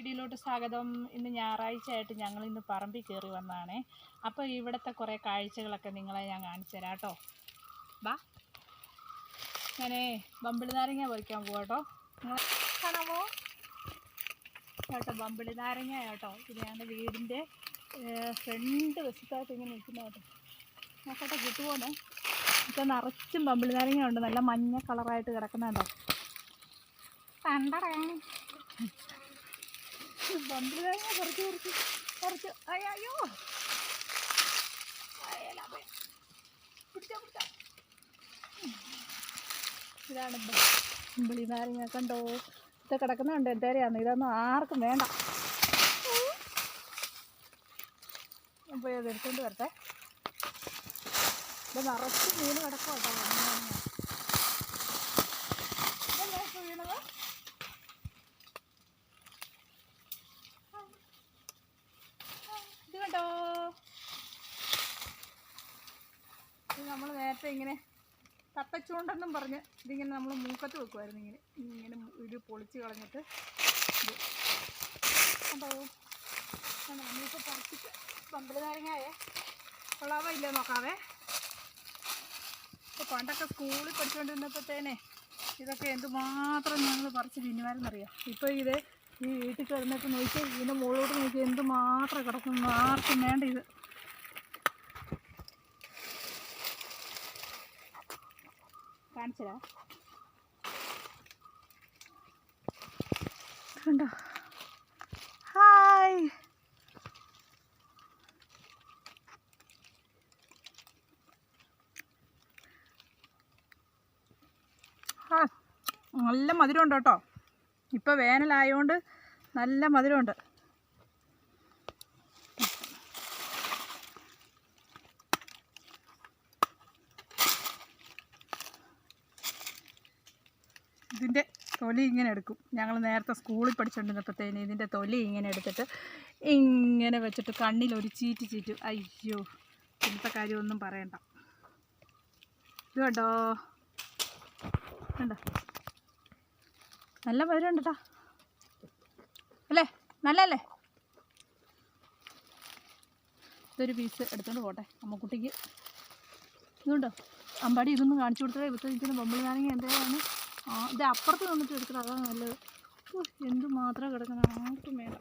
വീഡിയോയിലോട്ട് സ്വാഗതം. ഇന്ന് ഞായറാഴ്ച ആയിട്ട് ഞങ്ങൾ ഇന്ന് പറമ്പിൽ കയറി വന്നതാണേ. അപ്പോൾ ഇവിടുത്തെ കുറേ കാഴ്ചകളൊക്കെ നിങ്ങളെ ഞാൻ കാണിച്ചു തരാം കേട്ടോ. ബാ ഞാനേ ബമ്പിളി നാരങ്ങ പറിക്കാൻ പോവാം കേട്ടോ. നിങ്ങൾ കാണാമോ? കേട്ടോ ബമ്പിളി നാരങ്ങ കേട്ടോ. ഇത് ഞങ്ങളുടെ വീടിന്റെ ഫ്രണ്ട് വശത്തായിട്ട് ഇങ്ങനെ നിൽക്കുന്ന കേട്ടോ. നോക്കട്ടെ കിട്ടുമോന്ന് ഇപ്പം നിറച്ചും ബമ്പിളി നാരങ്ങ ഉണ്ട്. നല്ല മഞ്ഞ കളറായിട്ട് കിടക്കുന്നുണ്ടോ കണ്ടടേ. ബമ്പിളി നാരങ്ങ കുറച്ച് കുറച്ച് കുറച്ച് അയ്യോ. ഇതാണ് ബമ്പിളി നാരങ്ങ കണ്ടോ? ഇത് കിടക്കുന്നുണ്ട് എന്തേരെയാണ് ഇതൊന്നും ആർക്കും വേണ്ട. അപ്പോൾ ഇത് എടുത്തുകൊണ്ട് വരട്ടെ. ഇത് നിറച്ച് മീൻ കിടക്കാം ബമ്പിളി നാരങ്ങ ഇതല്ലേ ഇപ്പോൾ വീണത് ഇത് കണ്ടോ ഇത് നമ്മൾ നേരത്തെ ഇങ്ങനെ തത്തച്ചൂണ്ടെന്നും പറഞ്ഞ് ഇതിങ്ങനെ നമ്മൾ മൂക്കത്ത് വെക്കുമായിരുന്നു ഇങ്ങനെ. ഇങ്ങനെ ഇത് പൊളിച്ച് കളഞ്ഞിട്ട് കണ്ടോ? നമ്മളിപ്പോൾ പറിച്ചിട്ട് പമ്പിളി നാരങ്ങായേ കൊള്ളാവോ ഇല്ല നോക്കാവേ? ഇപ്പോൾ പണ്ടൊക്കെ സ്കൂളിൽ പഠിച്ചുകൊണ്ടിരുന്നപ്പോഴത്തേനെ ഇതൊക്കെ എന്തുമാത്രം ഞങ്ങൾ പറിച്ച് തിന്നുമായിരുന്നറിയാം? ഇപ്പോൾ ഇത് ഈ വീട്ടിൽ കിടന്നിട്ട് നോക്കി ഇതിന്റെ മുകളിലോട്ട് നോക്കി എന്തുമാത്രം കിടക്കുന്നു ആർക്കും വേണ്ട ഇത്. കാണിച്ചതാ കണ്ടോ? ഹായ് നല്ല മധുരമുണ്ട് കേട്ടോ. ഇപ്പോൾ വേനലായതുകൊണ്ട് നല്ല മധുരമുണ്ട്. ഇതിന്റെ തൊലി ഇങ്ങനെ എടുക്കും. ഞങ്ങൾ നേരത്തെ സ്കൂളിൽ പഠിച്ചുകൊണ്ടിരുന്നപ്പോഴത്തേന് ഇതിന്റെ തൊലി ഇങ്ങനെ എടുത്തിട്ട് ഇങ്ങനെ വെച്ചിട്ട് കണ്ണിൽ ഒരു ചീറ്റ് ചീറ്റും. അയ്യോ ഇന്നത്തെ കാര്യമൊന്നും പറയണ്ട. ഇത് കണ്ടോ? കണ്ടോ? നല്ല മധുരമുണ്ട് അല്ലേ? നല്ലല്ലേ ഇതൊരു പീസ് എടുത്തോണ്ട് പോട്ടെ. അമ്മക്കുട്ടിക്ക്. ഇതുണ്ടോ? അമ്പാടി ഇതൊന്നും കാണിച്ചു കൊടുത്തത് ഇവിടുത്തെ ഇതിന് ബൊമ്പിൾ നാരങ്ങ എന്താണ് ആ ഇത് അപ്പുറത്ത് നിന്നിട്ട് എടുക്കുന്നത് അതാണ് നല്ലത്. എന്ത് മാത്രം കിടക്കണം ആർക്കും വേണ്ട.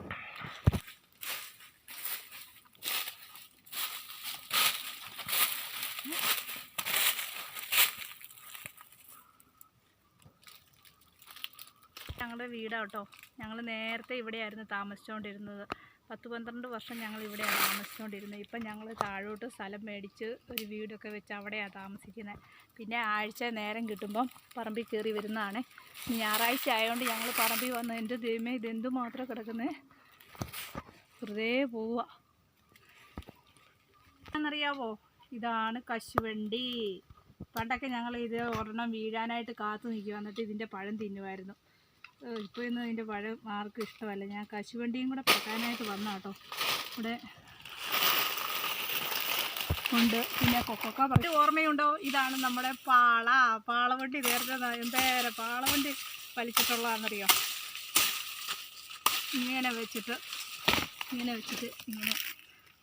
ഞങ്ങളുടെ വീടാട്ടോ ഞങ്ങൾ നേരത്തെ ഇവിടെയായിരുന്നു താമസിച്ചുകൊണ്ടിരുന്നത് പത്ത് പന്ത്രണ്ട് വർഷം ഞങ്ങൾ ഇവിടെയാണ് താമസിച്ചുകൊണ്ടിരുന്നത്. ഇപ്പം ഞങ്ങൾ താഴോട്ട് സ്ഥലം മേടിച്ച് ഒരു വീടൊക്കെ വെച്ച് അവിടെയാണ് താമസിക്കുന്നത്. പിന്നെ ആഴ്ച നേരം കിട്ടുമ്പം പറമ്പിൽ കയറി വരുന്നതാണ്. ഞായറാഴ്ച ആയതുകൊണ്ട് ഞങ്ങൾ പറമ്പിൽ വന്ന് എന്റെ ദൈവമേ ഇതെന്തു മാത്രം കിടക്കുന്നത് വെറുതെ പോവുക. എന്നറിയാവോ ഇതാണ് കശുവണ്ടി. പണ്ടൊക്കെ ഞങ്ങൾ ഇത് ഒരെണ്ണം വീഴാനായിട്ട് കാത്തു നിൽക്കുക. എന്നിട്ട് ഇതിന്റെ പഴം തിന്നുമായിരുന്നു. ഇപ്പോൾ ഇന്ന് അതിന്റെ പഴം ആർക്കും ഇഷ്ടമല്ല. ഞാൻ കശുവണ്ടിയും കൂടെ പെട്ടാനായിട്ട് വന്ന കേട്ടോ ഇവിടെ ഉണ്ട്. പിന്നെ കൊക്കൊക്ക പഴം ഓർമ്മയുണ്ടോ? ഇതാണ് നമ്മുടെ പാള. പാളവണ്ടി നേരത്തെ എന്തേരം പാളവണ്ടി വലിച്ചിട്ടുള്ളതാണെന്നറിയോ? ഇങ്ങനെ വെച്ചിട്ട് ഇങ്ങനെ വെച്ചിട്ട് ഇങ്ങനെ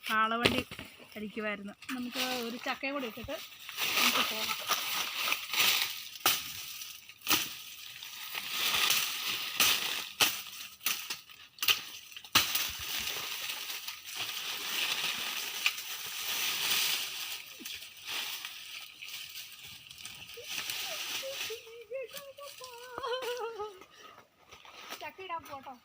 പാളവണ്ടി അടിക്കുമായിരുന്നു നമുക്ക് ഒരു ചക്കയും കൂടി ഇട്ടിട്ട് നമുക്ക് പോകാം. 上坡道。